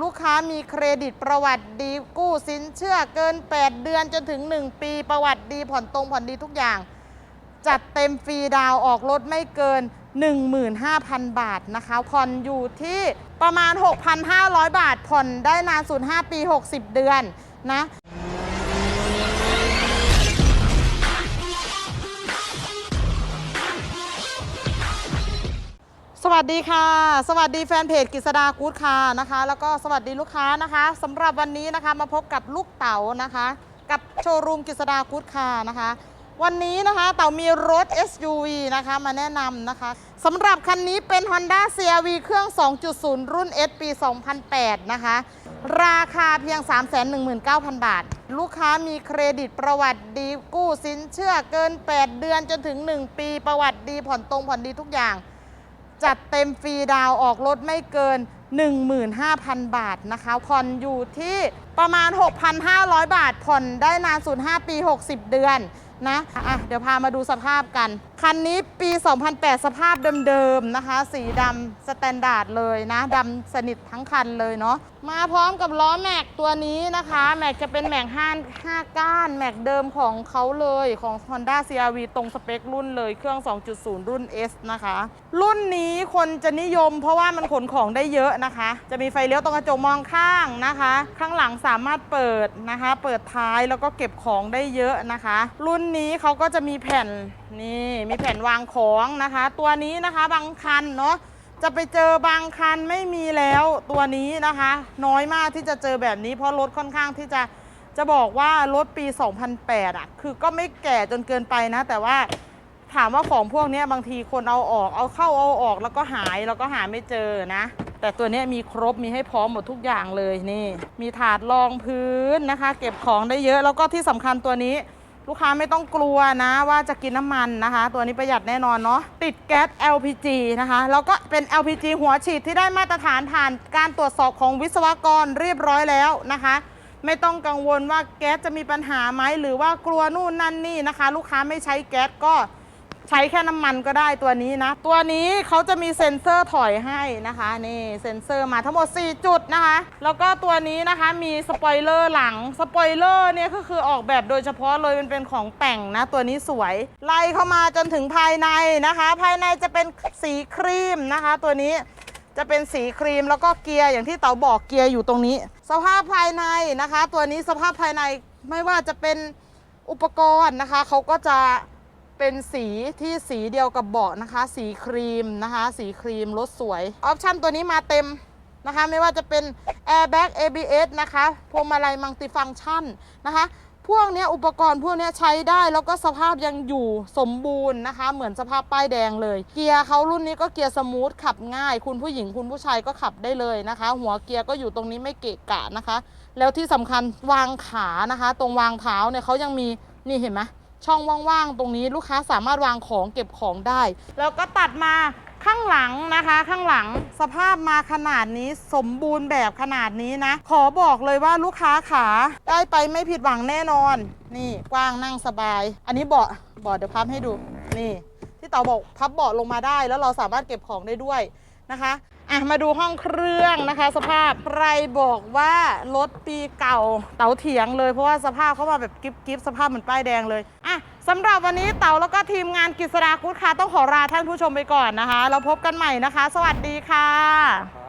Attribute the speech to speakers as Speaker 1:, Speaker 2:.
Speaker 1: ลูกค้ามีเครดิตประวัติดีกู้สินเชื่อเกิน 8 เดือนจนถึง 1 ปีประวัติดีผ่อนตรงผ่อนดีทุกอย่าง จัดเต็มฟรีดาวออกรถไม่เกิน 15,000 บาทนะคะผ่อนอยู่ที่ประมาณ 6,500 บาทผ่อนได้นานสุด 5 ปี 60 เดือนนะ วัสดีค่ะ สวัสดีแฟนเพจกิษดากู๊ดคาร์นะคะ แล้วก็สวัสดีลูกค้านะคะสำหรับวันนี้นะคะมาพบกับลูกเต๋านะคะ กับโชว์รูมกิษดากู๊ดคาร์นะคะ วันนี้นะคะเต๋ามีรถ SUV นะคะมาแนะนำนะคะสำหรับคันนี้เป็น Honda CRV เครื่อง 2.0 รุ่น S ปี 2008 นะคะ ราคาเพียง 319,000 บาท ลูกค้ามีเครดิตประวัติดีกู้สินเชื่อเกิน 8 เดือนจนถึง 1 ปีประวัติดีผ่อนตรงผ่อนดีทุกอย่าง จัดเต็มฟรีดาวออกรถไม่เกิน 15,000 บาทนะคะผ่อนอยู่ที่ประมาณ 6,500 บาทผ่อนได้นานสุด 5 ปี 60 เดือน นะอะเดี๋ยวพามาดูสภาพกัน คันนี้ปี 2008 สภาพเดิมๆนะคะ สีดำสแตนดาร์ดเลยนะดำสนิททั้งคันเลยเนาะมาพร้อมกับล้อแม็กตัวนี้นะคะ แม็กจะเป็นแม็กห้าห้าก้าน แม็กเดิมของเขาเลยของ Honda CRV ตรงสเปครุ่นเลยเครื่อง 2.0 รุ่น S นะคะ รุ่นนี้คนจะนิยมเพราะว่ามันขนของได้เยอะนะคะ จะมีไฟเลี้ยวตรงกระจกมองข้างนะคะ ข้างหลังสามารถเปิดนะคะ เปิดท้ายแล้วก็เก็บของได้เยอะนะคะ รุ่นนี้เขาก็จะมีแผ่นนี่มีแผ่นวางของนะคะ ตัวนี้นะคะบางคันเนาะจะไปเจอบางคันไม่มีแล้วตัวนี้นะคะ น้อยมากที่จะเจอแบบนี้ เพราะรถค่อนข้างที่จะจะบอกว่ารถปี 2008อะคือก็ไม่แก่จนเกินไปนะ แต่ว่าถามว่าของพวกนี้บางทีคนเอาออกเอาเข้าเอาออกแล้วก็หายแล้วก็หาไม่เจอนะ แต่ตัวนี้มีครบมีให้พร้อมหมดทุกอย่างเลยนี่ มีถาดรองพื้นนะคะ เก็บของได้เยอะแล้วก็ที่สำคัญตัวนี้ ลูกค้าไม่ต้องกลัวนะว่าจะกินน้ำมันนะคะ ตัวนี้ประหยัดแน่นอนเนาะติดแก๊ส LPG นะคะแล้วก็เป็น LPG หัวฉีดที่ได้มาตรฐานผ่านการตรวจสอบของวิศวกรเรียบร้อยแล้วนะคะ ไม่ต้องกังวลว่าแก๊สจะมีปัญหาไหมหรือว่ากลัวนู่นนั่นนี่นะคะ ลูกค้าไม่ใช้แก๊สก็ ใช้แค่น้ำมันก็ได้ตัวนี้นะ ตัวนี้เขาจะมีเซ็นเซอร์ถอยให้นะคะนี่เซ็นเซอร์มาทั้งหมด 4 จุดนะคะ แล้วก็ตัวนี้นะคะมีสปอยเลอร์หลังสปอยเลอร์เนี่ยก็คือออกแบบโดยเฉพาะเลยมันเป็นของแต่งนะ ตัวนี้สวย ไล่เข้ามาจนถึงภายในนะคะ ภายในจะเป็นสีครีมนะคะ ตัวนี้จะเป็นสีครีมแล้วก็เกียร์อย่างที่เต๋าบอกเกียร์อยู่ตรงนี้ สภาพภายในนะคะ ตัวนี้สภาพภายในไม่ว่าจะเป็นอุปกรณ์นะคะเขาก็จะ เป็นสีที่สีเดียวกับเบาะนะคะ สีครีมนะคะ สีครีมรถสวยออปชั่นตัวนี้มาเต็มนะคะ ไม่ว่าจะเป็น airbag ABS นะคะพวงมาลัยมัลติฟังก์ชันนะคะพวกเนี้ยอุปกรณ์พวกเนี้ยใช้ได้แล้วก็สภาพยังอยู่สมบูรณ์นะคะ เหมือนสภาพป้ายแดงเลย เกียร์เขารุ่นนี้ก็เกียร์สมูทขับง่าย คุณผู้หญิงคุณผู้ชายก็ขับได้เลยนะคะ หัวเกียร์ก็อยู่ตรงนี้ไม่เกะกะนะคะ แล้วที่สำคัญวางขานะคะ ตรงวางเท้าเนี่ยเขายังมีนี่เห็นไหม ช่องว่างๆ ตรงนี้ลูกค้าสามารถวางของเก็บของได้ แล้วก็ตัดมาข้างหลังนะคะ ข้างหลังสภาพมาขนาดนี้สมบูรณ์แบบขนาดนี้นะ ขอบอกเลยว่าลูกค้าขาได้ไปไม่ผิดหวังแน่นอน นี่กว้างนั่งสบาย อันนี้เบาะเบาะเดี๋ยวพับให้ดูนี่ที่เต๋าบอกพับเบาะลงมาได้ แล้วเราสามารถเก็บของได้ด้วยนะคะอะมาดูห้องเครื่องนะคะ สภาพใครบอกว่ารถปีเก่าเต๋าเถียงเลยเพราะว่าสภาพเขามาแบบกิฟกิฟสภาพเหมือนป้ายแดงเลย สำหรับวันนี้เต๋าแล้วก็ทีมงานกิษราคุดค่ะ ต้องขอลาท่านผู้ชมไปก่อนนะคะ เราพบกันใหม่นะคะ สวัสดีค่ะ